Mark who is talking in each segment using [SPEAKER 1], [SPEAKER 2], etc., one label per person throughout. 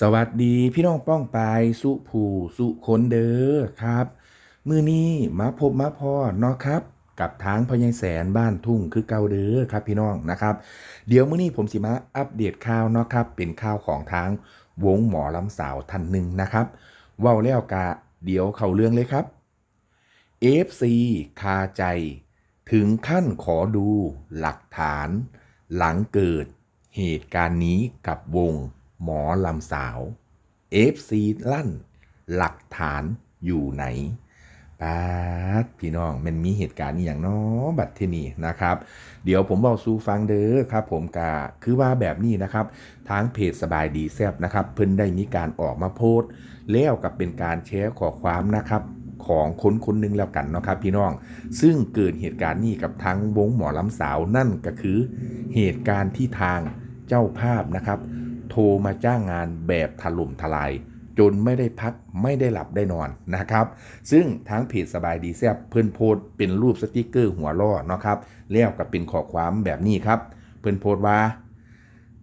[SPEAKER 1] สวัสดีพี่น้องป้องปายสุผูสุคนเด้อครับ มือนี้มาพบมาพอเนาะครับ กับทางพญายแสนบ้านทุ่งคือเก่าเด้อครับพี่น้องนะครับ เดี๋ยวมื้อนี้ผมสิมาอัปเดตข่าวเนาะครับ เป็นข่าวของทางวงหมอลำสาวท่านหนึ่งนะครับเว้าแล้วกะเดี๋ยวเข้าเรื่องเลยครับ FC คาใจ ถึงขั้นขอดูหลักฐาน หลังเกิดเหตุการณ์นี้กับวง หมอลำสาว FC ลั่น หลักฐานอยู่ไหนปาดพี่น้องมันมีเหตุการณ์อย่างน้อบัดที่นี่นะครับ เดี๋ยวผมบอกสู่ฟังเด้อครับ ผมกาคือว่าแบบนี้นะครับ ทางเพจสบายดีแซบนะครับ เพิ่นได้มีการออกมาโพสต์แล้วกับเป็นการแชร์ข้อความนะครับของคนคนนึงแล้วกันเนาะครับพี่น้อง ซึ่งเกิดเหตุการณ์นี้กับทั้งวงหมอลำสาวนั่นก็คือ เหตุการณ์ที่ทางเจ้าภาพนะครับ โทรมาจ้างงานแบบถล่มทลาย จนไม่ได้พักไม่ได้หลับได้นอนนะครับ ซึ่งทางเพจสบายดีแซบเพิ่อนโพสเป็นรูปสติกเกอร์หัวล้อเนาะครับแล้วกับเป็นข้อความแบบนี้ครับ เพิ่อนโพสว่า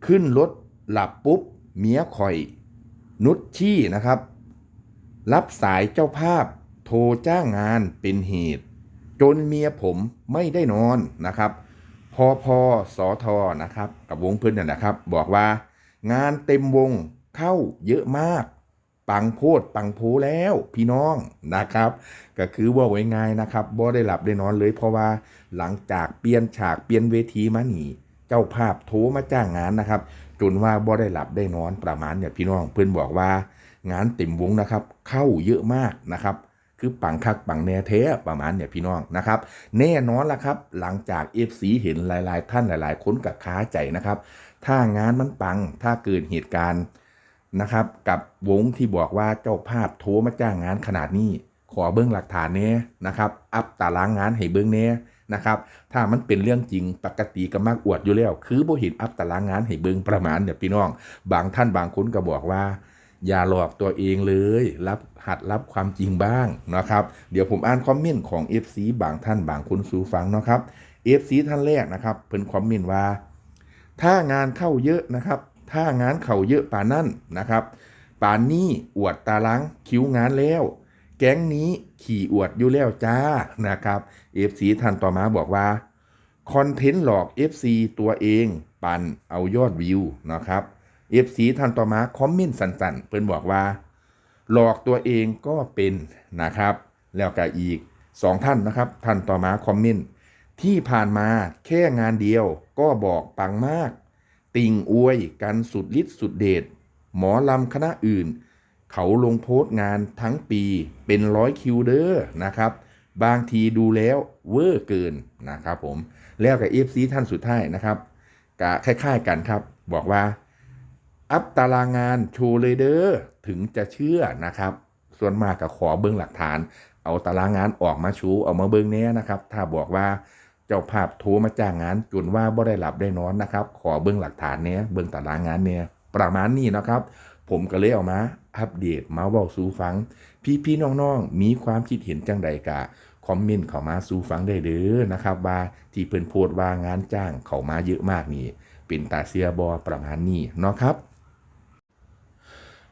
[SPEAKER 1] ขึ้นรถหลับปุ๊บเมียคอย นุชชี่นะครับ รับสายเจ้าภาพ โทรจ้างงานเป็นเหตุ จนเมียผมไม่ได้นอนนะครับพอพอสอทอนะครับ กับวงเพื่อนนนนะครับ บอกว่า งานเต็มวงเข้าเยอะมาก ปังโพดปังโพแล้วพี่น้องนะครับ ก็คือว่าไว้ง่ายนะครับบ่ได้หลับได้นอนเลยเพราะว่าหลังจากเปลี่ยนฉากเปลี่ยนเวทีมาหนีเจ้าภาพโทรมาจ้างงานนะครับจนว่าบ่ได้หลับได้นอนประมาณเนี่ยพี่น้องเพื่อนบอกว่างานเต็มวงนะครับ เข้าเยอะมากนะครับ คือปังคักปังแน่เทประมาณเนี่ยพี่น้องนะครับ แน่นอนละครับ หลังจาก FC เห็นหลาย ๆ ท่านหลาย ๆ คนกับค้าใจนะครับ ถ้างานมันปังถ้าเกิดเหตุการณ์นะครับ กับวงที่บอกว่าเจ้าภาพโทรมาจ้างงานขนาดนี้ ขอเบิ้งหลักฐานเนี้ยนะครับอัพตารางงานให้เบิ้งเนี้ยนะครับถ้ามันเป็นเรื่องจริงปกติก็มากอวดอยู่แล้ว คือบ่เห็นอัพตารางงานให้เบิ้งประมาณเนี่ยพี่น้อง บางท่านบางคนก็บอกว่า อย่าหลอกตัวเองเลย รับหัดรับความจริงบ้างนะครับ เดี๋ยวผมอ่านคอมเมนต์ของ FC บางท่านบางคนสู่ฟังนะครับ FC ท่านแรกนะครับเพิ่นคอมเมนต์ว่า ถ้างานเข้าเยอะนะครับ ถ้างานเข้าเยอะป่านั่นนะครับ ป่านนี้อวดตารางคิวงานแล้ว แก๊งนี้ขี่อวดอยู่แล้วจ้านะครับ FC ท่านต่อมาบอกว่าคอนเทนต์หลอก FC ตัวเอง ปั่นเอายอดวิวนะครับ FC ท่านต่อมาคอมเมนต์สั้นๆ เพิ่นบอกว่า หลอกตัวเองก็เป็นนะครับ แล้วก็อีกสองท่านนะครับ ท่านต่อมาคอมเมนต์ที่ผ่านมาแค่งานเดียวก็บอกปังมาก ติ่งอวยกันสุดฤทธิ์สุดเดชหมอลำคณะอื่น เขาลงโพสต์งานทั้งปีเป็นร้อยคิวเดอร์นะครับ บางทีดูแล้วเวอร์เกินนะครับผมแล้วกับ FC ท่านสุดท้ายนะครับกะคล้ายๆกันครับ บอกว่า อัพตารางงานโชว์เลยเด้อถึงจะเชื่อนะครับ ส่วนมากก็ขอเบิ้งหลักฐาน เอาตารางงานออกมาชูเอามาเบิ้งเนี้ยนะครับ ถ้าบอกว่าเจ้าภาพโทรมาจ้างงานจนว่าบ่ได้หลับได้นอนนะครับ ขอเบิ้งหลักฐานเนี้ยเบิ้งตารางงานเนี้ยประมาณนี้นะครับ ผมก็เลยเอามา อัปเดตมาเว้าสู่ฟัง พี่ๆน้องๆ มีความคิดเห็นจังใดกะคอมเมนต์เข้ามาสู่ฟังได้เด้อนะครับ ว่าที่เพิ่นโพสต์ว่างานจ้างเข้ามาเยอะมากนี่เป็นตาเซียบอประมาณนี้เนาะครับ